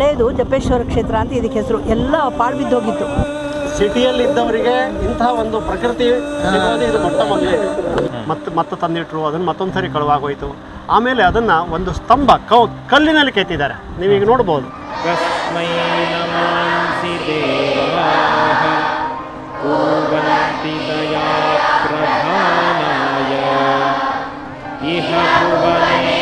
ಹಳೆಯದು ಜಪೇಶ್ವರ ಕ್ಷೇತ್ರ ಅಂತ ಇದಕ್ಕೆ ಹೆಸರು. ಎಲ್ಲ ಪಾಳ್ಬಿದ್ದೋಗಿತ್ತು ಸಿಟಿಯಲ್ಲಿ ಇದ್ದವರಿಗೆ ಇಂತಹ ಒಂದು ಪ್ರಕೃತಿ ಇದು ಮತ್ತೆ ಮತ್ತೆ ತಂದಿಟ್ರು ಅದನ್ನು ಮತ್ತೊಂದು ಸರಿ ಕಳುವಾಗೋಯ್ತು. ಆಮೇಲೆ ಅದನ್ನು ಒಂದು ಸ್ತಂಭ ಕೌ ಕಲ್ಲಿನಲ್ಲಿ ಕೆತ್ತಿದ್ದಾರೆ. ನೀವೀಗ ನೋಡ್ಬೋದು. ಇಹ ಭುವನೇ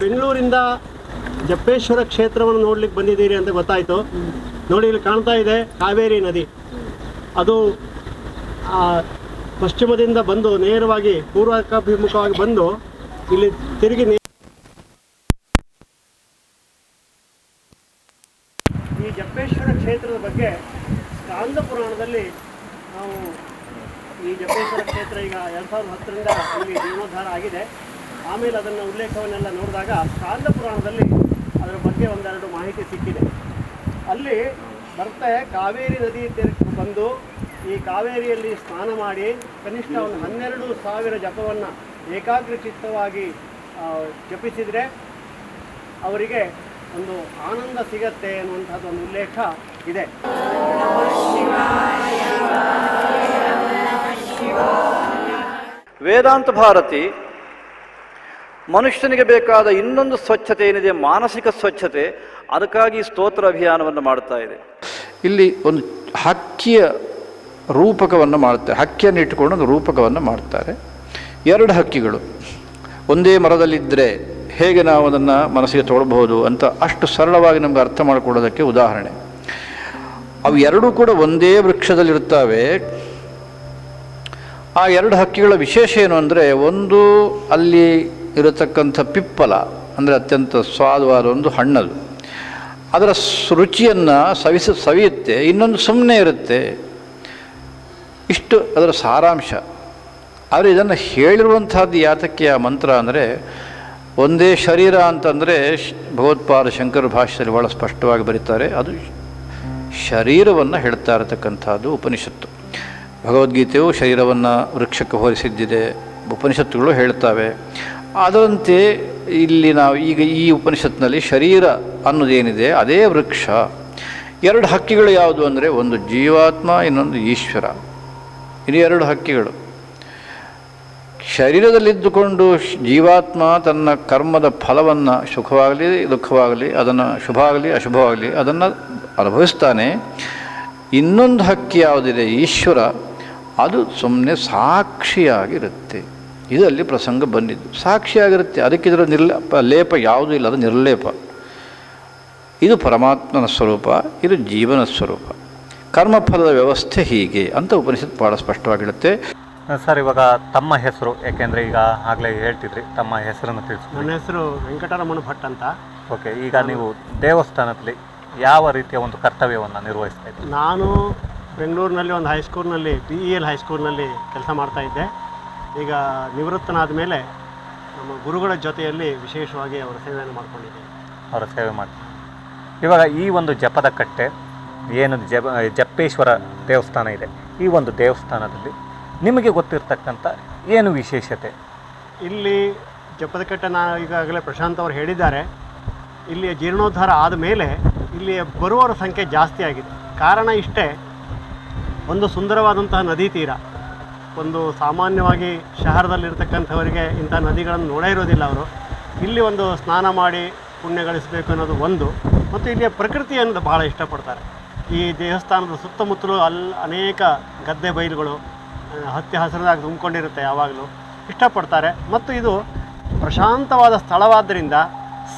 ಬೆಂಗಳೂರಿಂದ ಜಪ್ಪೇಶ್ವರ ಕ್ಷೇತ್ರವನ್ನು ನೋಡ್ಲಿಕ್ಕೆ ಬಂದಿದ್ದೀರಿ ಅಂತ ಗೊತ್ತಾಯ್ತು. ನೋಡಿ ಇಲ್ಲಿ ಕಾಣ್ತಾ ಇದೆ ಕಾವೇರಿ ನದಿ. ಅದು ಆ, ಪಶ್ಚಿಮದಿಂದ ಬಂದು ನೇರವಾಗಿ ಪೂರ್ವಕಾಭಿಮುಖವಾಗಿ ಬಂದು ಇಲ್ಲಿ ತಿರುಗಿ ನೇ- ಈ ಜಪ್ಪೇಶ್ವರ ಕ್ಷೇತ್ರದ ಬಗ್ಗೆ ಸ್ಕಾಂದ ಪುರಾಣದಲ್ಲಿ ನಾವು ಈ ಜಪ್ಪೇಶ್ವರ ಕ್ಷೇತ್ರ ಈಗ ಎರಡು ಸಾವಿರದ ಹತ್ತರಿಂದ ಇಲ್ಲಿ ಜೀರ್ಣೋದ್ಧಾರ ಆಗಿದೆ. ಆಮೇಲೆ ಅದನ್ನು ಉಲ್ಲೇಖವನ್ನೆಲ್ಲ ನೋಡಿದಾಗ ಸ್ಕಾಂದ ಪುರಾಣದಲ್ಲಿ ಅದರ ಬಗ್ಗೆ ಒಂದೆರಡು ಮಾಹಿತಿ ಸಿಕ್ಕಿದೆ. ಅಲ್ಲಿ ಬರ್ತೆ ಕಾವೇರಿ ನದಿ ತೀರಕ್ಕೆ ಬಂದು ಈ ಕಾವೇರಿಯಲ್ಲಿ ಸ್ನಾನ ಮಾಡಿ ಕನಿಷ್ಠ ಒಂದು ಹನ್ನೆರಡು ಸಾವಿರ ಜಪವನ್ನು ಏಕಾಗ್ರಚಿತ್ತವಾಗಿ ಜಪಿಸಿದರೆ ಅವರಿಗೆ ಒಂದು ಆನಂದ ಸಿಗತ್ತೆ ಅನ್ನುವಂಥದ್ದು ಒಂದು ಉಲ್ಲೇಖ ಇದೆ. ವೇದಾಂತ ಭಾರತಿ, ಮನುಷ್ಯನಿಗೆ ಬೇಕಾದ ಇನ್ನೊಂದು ಸ್ವಚ್ಛತೆ ಏನಿದೆ? ಮಾನಸಿಕ ಸ್ವಚ್ಛತೆ. ಅದಕ್ಕಾಗಿ ಸ್ತೋತ್ರ ಅಭಿಯಾನವನ್ನು ಮಾಡ್ತಾ ಇದೆ. ಇಲ್ಲಿ ಒಂದು ಹಕ್ಕಿಯ ರೂಪಕವನ್ನು ಮಾಡ್ತಾರೆ ಹಕ್ಕಿಯನ್ನು ಇಟ್ಟುಕೊಂಡು ಒಂದು ರೂಪಕವನ್ನು ಮಾಡ್ತಾರೆ. ಎರಡು ಹಕ್ಕಿಗಳು. ಒಂದೇ ಮರದಲ್ಲಿದ್ದರೆ ಹೇಗೆ ನಾವು ಅದನ್ನು ಮನಸ್ಸಿಗೆ ತೊಗೊಳ್ಬಹುದು ಅಂತ ಅಷ್ಟು ಸರಳವಾಗಿ ನಮ್ಗೆ ಅರ್ಥ ಮಾಡಿಕೊಳ್ಳೋದಕ್ಕೆ ಉದಾಹರಣೆ. ಅವು ಎರಡೂ ಕೂಡ ಒಂದೇ ವೃಕ್ಷದಲ್ಲಿರುತ್ತವೆ. ಆ ಎರಡು ಹಕ್ಕಿಗಳ ವಿಶೇಷ ಏನು ಅಂದರೆ ಒಂದು ಅಲ್ಲಿ ಇರತಕ್ಕಂಥ ಪಿಪ್ಪಲ, ಅಂದರೆ ಅತ್ಯಂತ ಸ್ವಾದವಾದ ಒಂದು ಹಣ್ಣದು. ಅದರ ರುಚಿಯನ್ನು ಸವಿಸ, ಸವಿಯುತ್ತೆ, ಇನ್ನೊಂದು ಸುಮ್ಮನೆ ಇರುತ್ತೆ. ಇಷ್ಟು ಅದರ ಸಾರಾಂಶ. ಆದರೆ ಇದನ್ನು ಹೇಳಿರುವಂಥದ್ದು ಯಾತಕ್ಕೆ ಆ ಮಂತ್ರ ಅಂದರೆ, ಒಂದೇ ಶರೀರ ಅಂತಂದರೆ ಭಗವತ್ಪಾದ ಶಂಕರ ಭಾಷೆಯಲ್ಲಿ ಭಾಳ ಸ್ಪಷ್ಟವಾಗಿ ಬರೀತಾರೆ, ಅದು ಶರೀರವನ್ನು ಹೇಳ್ತಾ ಇರತಕ್ಕಂಥದ್ದು ಉಪನಿಷತ್ತು. ಭಗವದ್ಗೀತೆಯು ಶರೀರವನ್ನು ವೃಕ್ಷಕ್ಕೆ ಹೋಲಿಸಿದ್ದಿದೆ. ಉಪನಿಷತ್ತುಗಳು ಹೇಳ್ತವೆ ಅದರಂತೆ ಇಲ್ಲಿ ನಾವು ಈಗ ಈ ಉಪನಿಷತ್ತಿನಲ್ಲಿ ಶರೀರ ಅನ್ನೋದೇನಿದೆ ಅದೇ ವೃಕ್ಷ. ಎರಡು ಹಕ್ಕಿಗಳು ಯಾವುದು ಅಂದರೆ ಒಂದು ಜೀವಾತ್ಮ, ಇನ್ನೊಂದು ಈಶ್ವರ. ಇದು ಎರಡು ಹಕ್ಕಿಗಳು. ಶರೀರದಲ್ಲಿದ್ದುಕೊಂಡು ಜೀವಾತ್ಮ ತನ್ನ ಕರ್ಮದ ಫಲವನ್ನು ಸುಖವಾಗಲಿ, ದುಃಖವಾಗಲಿ, ಅದನ್ನು ಶುಭ ಆಗಲಿ ಅಶುಭವಾಗಲಿ, ಅದನ್ನು ಅನುಭವಿಸ್ತಾನೆ. ಇನ್ನೊಂದು ಹಕ್ಕಿ ಯಾವುದಿದೆ? ಈಶ್ವರ. ಅದು ಸುಮ್ಮನೆ ಸಾಕ್ಷಿಯಾಗಿರುತ್ತೆ. ಇದರಲ್ಲಿ ಪ್ರಸಂಗ ಬಂದಿದ್ದು. ಸಾಕ್ಷಿಯಾಗಿರುತ್ತೆ. ಅದಕ್ಕೆ ಇದರ ನಿರ್ಲೇಪ ಲೇಪ ಯಾವುದೂ ಇಲ್ಲ. ಅದು ನಿರ್ಲೇಪ. ಇದು ಪರಮಾತ್ಮನ ಸ್ವರೂಪ. ಇದು ಜೀವನ ಸ್ವರೂಪ. ಕರ್ಮಫಲದ ವ್ಯವಸ್ಥೆ ಹೀಗೆ ಅಂತ ಉಪನಿಷತ್ ಭಾಳ ಸ್ಪಷ್ಟವಾಗಿರುತ್ತೆ ಸರ್ ಇವಾಗ ತಮ್ಮ ಹೆಸರು ಯಾಕೆಂದರೆ ಈಗ ಆಗಲೇ ಹೇಳ್ತಿದ್ರಿ ತಮ್ಮ ಹೆಸರನ್ನು ತಿಳಿಸಿ ನನ್ನ ಹೆಸರು ವೆಂಕಟರಮಣ ಭಟ್ ಅಂತ. ಓಕೆ ಈಗ ನೀವು ದೇವಸ್ಥಾನದಲ್ಲಿ ಯಾವ ರೀತಿಯ ಒಂದು ಕರ್ತವ್ಯವನ್ನು ನಿರ್ವಹಿಸ್ತಾ ಇದ್ದೀರಿ? ನಾನು ಬೆಂಗಳೂರಿನಲ್ಲಿ ಒಂದು ಹೈಸ್ಕೂಲ್ನಲ್ಲಿ ಬಿ ಇ ಎಲ್ ಹೈಸ್ಕೂಲ್ನಲ್ಲಿ ಕೆಲಸ ಮಾಡ್ತಾ ಇದ್ದೆ. ಈಗ ನಿವೃತ್ತನಾದ ಮೇಲೆ ನಮ್ಮ ಗುರುಗಳ ಜೊತೆಯಲ್ಲಿ ವಿಶೇಷವಾಗಿ ಅವರ ಸೇವೆಯನ್ನು ಮಾಡ್ಕೊಂಡಿದ್ದೀನಿ. ಅವರ ಸೇವೆ ಮಾಡಿ ಇವಾಗ ಈ ಒಂದು ಜಪದ ಕಟ್ಟೆ ಏನು ಜಪ ಜಪ್ಪೇಶ್ವರ ದೇವಸ್ಥಾನ ಇದೆ ಈ ಒಂದು ದೇವಸ್ಥಾನದಲ್ಲಿ ನಿಮಗೆ ಗೊತ್ತಿರತಕ್ಕಂಥ ಏನು ವಿಶೇಷತೆ? ಇಲ್ಲಿ ಜಪದಕಟ್ಟೆ ನಾ ಈಗಾಗಲೇ ಪ್ರಶಾಂತ್ ಅವರು ಹೇಳಿದ್ದಾರೆ. ಇಲ್ಲಿಯ ಜೀರ್ಣೋದ್ಧಾರ ಆದ ಮೇಲೆ ಇಲ್ಲಿ ಬರುವವರ ಸಂಖ್ಯೆ ಜಾಸ್ತಿ ಆಗಿದೆ. ಕಾರಣ ಇಷ್ಟೇ ಒಂದು ಸುಂದರವಾದಂತಹ ನದಿ ತೀರ. ಒಂದು ಸಾಮಾನ್ಯವಾಗಿ ಶಹರದಲ್ಲಿರ್ತಕ್ಕಂಥವರಿಗೆ ಇಂಥ ನದಿಗಳನ್ನು ನೋಡೇ ಇರೋದಿಲ್ಲ ಅವರು. ಇಲ್ಲಿ ಒಂದು ಸ್ನಾನ ಮಾಡಿ ಪುಣ್ಯ ಗಳಿಸಬೇಕು ಅನ್ನೋದು ಒಂದು. ಮತ್ತು ಇಲ್ಲಿಯ ಪ್ರಕೃತಿಯನ್ನು ಬಹಳ ಇಷ್ಟಪಡ್ತಾರೆ. ಈ ದೇವಸ್ಥಾನದ ಸುತ್ತಮುತ್ತಲೂ ಅಲ್ಲಿ ಅನೇಕ ಗದ್ದೆ ಬೈಲುಗಳು ಹತ್ತಿ ಹಸಿರದಾಗಿ ತುಂಬಿಕೊಂಡಿರುತ್ತೆ ಯಾವಾಗಲೂ. ಇಷ್ಟಪಡ್ತಾರೆ. ಮತ್ತು ಇದು ಪ್ರಶಾಂತವಾದ ಸ್ಥಳವಾದ್ದರಿಂದ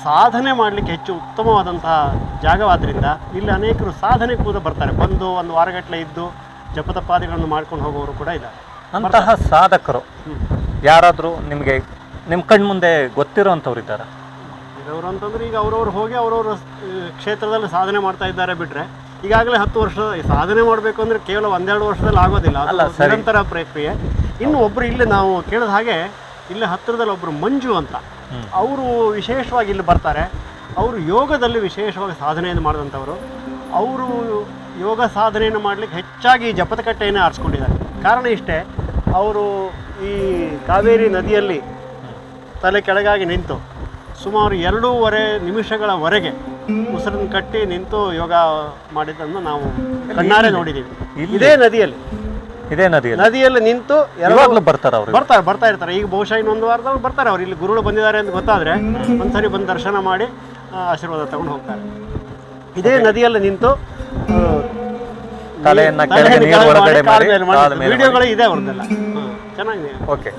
ಸಾಧನೆ ಮಾಡಲಿಕ್ಕೆ ಹೆಚ್ಚು ಉತ್ತಮವಾದಂತಹ ಜಾಗವಾದ್ದರಿಂದ ಇಲ್ಲಿ ಅನೇಕರು ಸಾಧನೆ ಕೂಡ ಬರ್ತಾರೆ. ಬಂದು ಒಂದು ವಾರಗಟ್ಟಲೆ ಇದ್ದು ಜಪತಪಾದಿಗಳನ್ನು ಮಾಡ್ಕೊಂಡು ಹೋಗೋರು ಕೂಡ ಇದ್ದಾರೆ. ಅಂತಹ ಸಾಧಕರು ಯಾರಾದರೂ ನಿಮಗೆ ನಿಮ್ಮ ಕಣ್ಮುಂದೆ ಗೊತ್ತಿರೋವಂಥವ್ರು ಇದ್ದಾರೆ? ಇರೋರು ಅಂತಂದ್ರೆ ಈಗ ಅವ್ರವ್ರು ಹೋಗಿ ಅವ್ರವ್ರ ಕ್ಷೇತ್ರದಲ್ಲಿ ಸಾಧನೆ ಮಾಡ್ತಾ ಇದ್ದಾರೆ ಬಿಟ್ಟರೆ ಈಗಾಗಲೇ ಹತ್ತು ವರ್ಷ ಸಾಧನೆ ಮಾಡಬೇಕು ಅಂದ್ರೆ ಕೇವಲ ಒಂದೆರಡು ವರ್ಷದಲ್ಲಿ ಆಗೋದಿಲ್ಲ. ಅಲ್ಲ. ನಿರಂತರ ಪ್ರಕ್ರಿಯೆ. ಇನ್ನು ಒಬ್ರು ಇಲ್ಲಿ ನಾವು ಕೇಳಿದ ಹಾಗೆ ಇಲ್ಲಿ ಹತ್ತಿರದಲ್ಲಿ ಒಬ್ರು ಮಂಜು ಅಂತ ಅವರು ವಿಶೇಷವಾಗಿ ಇಲ್ಲಿ ಬರ್ತಾರೆ. ಅವರು ಯೋಗದಲ್ಲಿ ವಿಶೇಷವಾಗಿ ಸಾಧನೆಯನ್ನು ಮಾಡಿದಂಥವರು. ಅವರು ಯೋಗ ಸಾಧನೆಯನ್ನು ಮಾಡಲಿಕ್ಕೆ ಹೆಚ್ಚಾಗಿ ಜಪದ ಕಟ್ಟೆಯನ್ನು ಆರಿಸ್ಕೊಂಡಿದ್ದಾರೆ. ಕಾರಣ ಇಷ್ಟೇ ಅವರು ಈ ಕಾವೇರಿ ನದಿಯಲ್ಲಿ ತಲೆ ಕೆಳಗಾಗಿ ನಿಂತು ಸುಮಾರು ಎರಡೂವರೆ ನಿಮಿಷಗಳವರೆಗೆ ಉಸಿರನ್ನು ಕಟ್ಟಿ ನಿಂತು ಯೋಗ ಮಾಡಿದ್ದನ್ನು ನಾವು ಕಣ್ಣಾರೆ ನೋಡಿದ್ದೀವಿ ಇದೇ ನದಿಯಲ್ಲಿ. ಇದೇ ನದಿ ನದಿಯಲ್ಲಿ ನಿಂತು ಯಾವಾಗಲೂ ಬರ್ತಾರೆ ಅವರು ಬರ್ತಾರೆ ಬರ್ತಾ ಇರ್ತಾರೆ. ಈಗ ಬಹುಶಃ ಇನ್ನೊಂದು ವಾರದವ್ರು ಬರ್ತಾರೆ ಅವರು. ಇಲ್ಲಿ ಗುರುಗಳು ಬಂದಿದ್ದಾರೆ ಅಂತ ಗೊತ್ತಾದ್ರೆ ಒಂದ್ಸರಿ ಬಂದು ದರ್ಶನ ಮಾಡಿ ಆಶೀರ್ವಾದ ತಗೊಂಡು ಹೋಗ್ತಾರೆ. ಇದೇ ನದಿಯಲ್ಲಿ ನಿಂತು ತಲೆಯನ್ನ ತಲೆಯನ್ನು ಕೆಳಗೆ ನೀರು ಕೆಳಗೆ ಮಾಡಿ, ಕಾಲ ಮೇಲೆ ಮಾಡಿ, ಕಾಲ ಮೇಲೆ ವಿಡಿಯೋಗಳು ಇದೆ ಅವ್ರದ್ದೆಲ್ಲ. ಚೆನ್ನಾಗಿದೆ. ಓಕೆ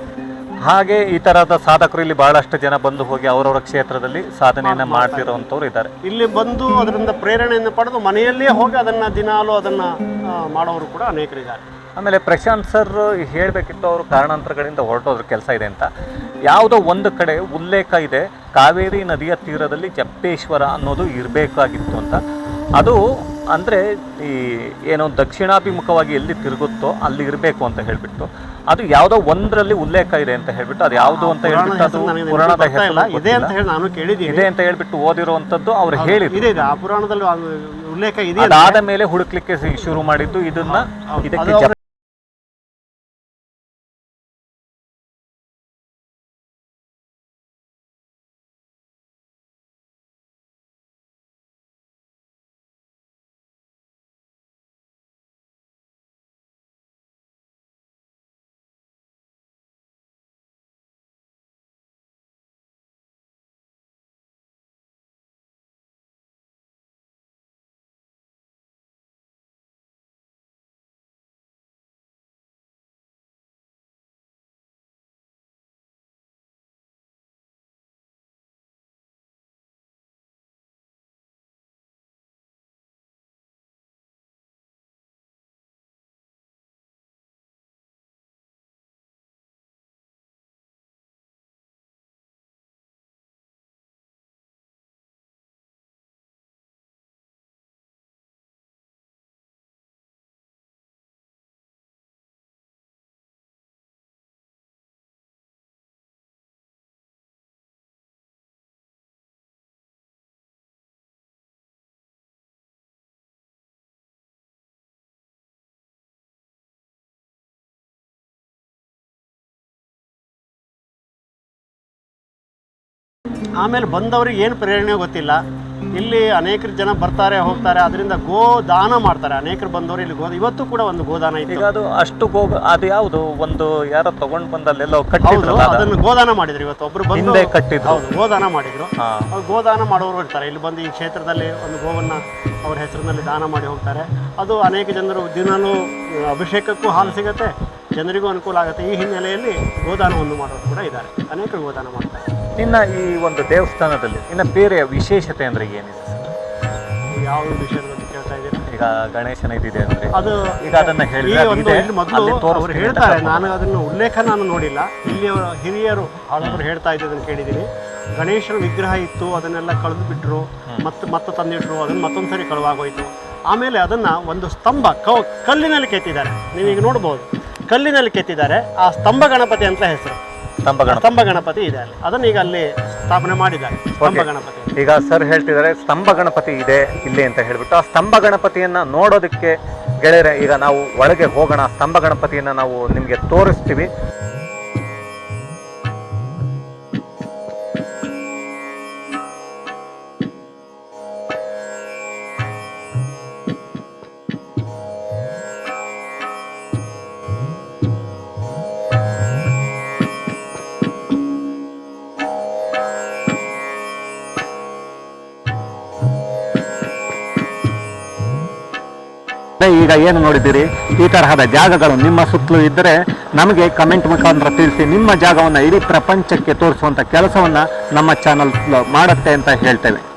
ಹಾಗೆ ಈ ತರಹದ ಸಾಧಕರು ಇಲ್ಲಿ ಬಹಳಷ್ಟು ಜನ ಬಂದು ಹೋಗಿ ಅವರವರ ಕ್ಷೇತ್ರದಲ್ಲಿ ಸಾಧನೆಯನ್ನ ಮಾಡ್ತಿರುವಂತವ್ರು ಇದ್ದಾರೆ. ಇಲ್ಲಿ ಬಂದು ಅದರಿಂದ ಪ್ರೇರಣೆಯನ್ನು ಪಡೆದು ಮನೆಯಲ್ಲೇ ಹೋಗಿ ಅದನ್ನ ದಿನಾಲು ಅದನ್ನ ಮಾಡೋರು ಕೂಡ ಅನೇಕರಿದ್ದಾರೆ. ಆಮೇಲೆ ಪ್ರಶಾಂತ್ ಸರ್ ಹೇಳಬೇಕಿತ್ತು ಅವರು ಕಾರಣಾಂತರಗಳಿಂದ ಹೊರಟೋದ್ರ ಕೆಲಸ ಇದೆ ಅಂತ. ಯಾವುದೋ ಒಂದು ಕಡೆ ಉಲ್ಲೇಖ ಇದೆ ಕಾವೇರಿ ನದಿಯ ತೀರದಲ್ಲಿ ಜಪ್ಪೇಶ್ವರ ಅನ್ನೋದು ಇರಬೇಕಾಗಿತ್ತು ಅಂತ. ಅದು ಅಂದರೆ ಈ ಏನೋ ದಕ್ಷಿಣಾಭಿಮುಖವಾಗಿ ಎಲ್ಲಿ ತಿರುಗುತ್ತೋ ಅಲ್ಲಿ ಇರಬೇಕು ಅಂತ ಹೇಳಿಬಿಟ್ಟು. ಅದು ಯಾವುದೋ ಒಂದರಲ್ಲಿ ಉಲ್ಲೇಖ ಇದೆ ಅಂತ ಹೇಳಿಬಿಟ್ಟು ಅದು ಯಾವುದು ಅಂತ ಹೇಳಿಬಿಟ್ಟು ಅದು ಪುರಾಣದ. ಹೆಸರು ಇದೆ ಅಂತ ಹೇಳಿ ನಾನು ಕೇಳಿದ್ದೀನಿ. ಇದೆ ಅಂತ ಹೇಳ್ಬಿಟ್ಟು ಓದಿರುವಂಥದ್ದು ಅವ್ರು ಹೇಳಿದ್ರು. ಇದೆ ಆ ಪುರಾಣದಲ್ಲಿ ಉಲ್ಲೇಖ ಇದೆ. ಅದಾದ ಮೇಲೆ ಹುಡುಕ್ಲಿಕ್ಕೆ ಶುರು ಮಾಡಿದ್ದು ಇದನ್ನ. ಇದಕ್ಕೆ ಆಮೇಲೆ ಬಂದವರಿಗೆ ಏನು ಪ್ರೇರಣೆ ಗೊತ್ತಿಲ್ಲ. ಇಲ್ಲಿ ಅನೇಕ ಜನ ಬರ್ತಾರೆ ಹೋಗ್ತಾರೆ ಅದರಿಂದ ಗೋ ದಾನ ಮಾಡ್ತಾರೆ. ಅನೇಕರು ಬಂದವರು ಇಲ್ಲಿ ಗೋ ಇವತ್ತು ಕೂಡ ಒಂದು ಗೋದಾನ ಈಗ ಇತ್ತು ಅದು ಅಷ್ಟು ಗೋ ಅದು ಯಾವುದು? ಒಂದು ಯಾರೋ ತಗೊಂಡು ಬಂದಲ್ಲೆಲ್ಲೋ ಕಟ್ಟಿದ್ರು? ಅದನ್ನು? ಗೋದಾನ ಮಾಡಿದ್ರು ಇವತ್ತು. ಒಬ್ರು ಬಂದು ಕಟ್ಟಿದ್ರು. ಹೌದು ಗೋದಾನ ಮಾಡಿದ್ರು. ಗೋದಾನ ಮಾಡೋರು ಇರ್ತಾರೆ. ಇಲ್ಲಿ ಬಂದು ಈ ಕ್ಷೇತ್ರದಲ್ಲಿ ಒಂದು ಗೋವನ್ನ ಅವ್ರ ಹೆಸರಿನಲ್ಲಿ ದಾನ ಮಾಡಿ ಹೋಗ್ತಾರೆ. ಅದು ಅನೇಕ ಜನರು ದಿನಾನು ಅಭಿಷೇಕಕ್ಕೂ ಹಾಲು ಸಿಗತ್ತೆ. ಜನರಿಗೂ ಅನುಕೂಲ ಆಗುತ್ತೆ. ಈ ಹಿನ್ನೆಲೆಯಲ್ಲಿ ಗೋದಾನವನ್ನು ಮಾಡೋರು ಕೂಡ ಇದ್ದಾರೆ. ಅನೇಕ ಗೋದಾನ ಮಾಡ್ತಾರೆ. ಇನ್ನು ಈ ಒಂದು ದೇವಸ್ಥಾನದಲ್ಲಿ ಇನ್ನ ಬೇರೆ ವಿಶೇಷತೆ ಅಂದರೆ ಏನಿದೆ? ಯಾವ ವಿಷಯದ ಬಗ್ಗೆ ಕೇಳ್ತಾ ಇದ್ದೀರಾ? ಈಗ ಗಣೇಶನ ಇದಿದೆ ಅಂದ್ರೆ ಅದು ಈಗ ಅದನ್ನ ಮೊದಲು ಅವ್ರು ಹೇಳ್ತಾರೆ. ನಾನು ಅದನ್ನು ಉಲ್ಲೇಖ ನಾನು ನೋಡಿಲ್ಲ. ಇಲ್ಲಿ ಹಿರಿಯರು ಹಾಳೊಬ್ಬರು ಹೇಳ್ತಾ ಇದ್ದದನ್ನು ಕೇಳಿದ್ದೀನಿ. ಗಣೇಶನ ವಿಗ್ರಹ ಇತ್ತು ಅದನ್ನೆಲ್ಲ ಕಳೆದು ಬಿಟ್ಟರು ಮತ್ತೆ ಮತ್ತೆ ತಂದಿಟ್ರು ಅದನ್ನ ಮತ್ತೊಂದು ಸರಿ ಕಳುವಾಗೋಯ್ತು. ಆಮೇಲೆ ಅದನ್ನ ಒಂದು ಸ್ತಂಭ ಕಲ್ಲಿನಲ್ಲಿ ಕೆತ್ತಿದ್ದಾರೆ. ನೀವೀಗ ನೋಡ್ಬೋದು. ಕಲ್ಲಿನಲ್ಲಿ ಕೆತ್ತಿದ್ದಾರೆ. ಆ ಸ್ತಂಭ ಗಣಪತಿ ಅಂತ ಹೆಸರು. ಸ್ತಂಭ ಗಣಪತಿ. ಸ್ತಂಭ ಗಣಪತಿ ಇದೆ ಅಲ್ಲಿ. ಅದನ್ನ ಈಗ ಅಲ್ಲಿ ಸ್ಥಾಪನೆ ಮಾಡಿದ್ದಾರೆ. ಸ್ತಂಭ. ಗಣಪತಿ ಈಗ ಸರ್ ಹೇಳ್ತಿದ್ದಾರೆ ಸ್ತಂಭ ಗಣಪತಿ ಇದೆ ಇಲ್ಲಿ ಅಂತ ಹೇಳ್ಬಿಟ್ಟು. ಆ ಸ್ತಂಭ ಗಣಪತಿಯನ್ನ ನೋಡೋದಕ್ಕೆ ಗೆಳೆಯರೆ ಈಗ ನಾವು ಒಳಗೆ ಹೋಗೋಣ. ಸ್ತಂಭ ಗಣಪತಿಯನ್ನ ನಾವು ನಿಮಗೆ ತೋರಿಸ್ತೀವಿ. ಈಗ ಏನು ನೋಡಿದ್ದೀರಿ? ಈ ತರಹದ ಜಾಗಗಳು ನಿಮ್ಮ ಸುತ್ತಲೂ ಇದ್ದರೆ ನಮಗೆ ಕಮೆಂಟ್ ಮುಖಾಂತರ ತಿಳಿಸಿ ನಿಮ್ಮ ಜಾಗವನ್ನು ಇಡೀ ಪ್ರಪಂಚಕ್ಕೆ ತೋರಿಸುವಂಥ ಕೆಲಸವನ್ನು ನಮ್ಮ ಚಾನಲ್ ಮಾಡುತ್ತೆ ಅಂತ ಹೇಳ್ತೇವೆ.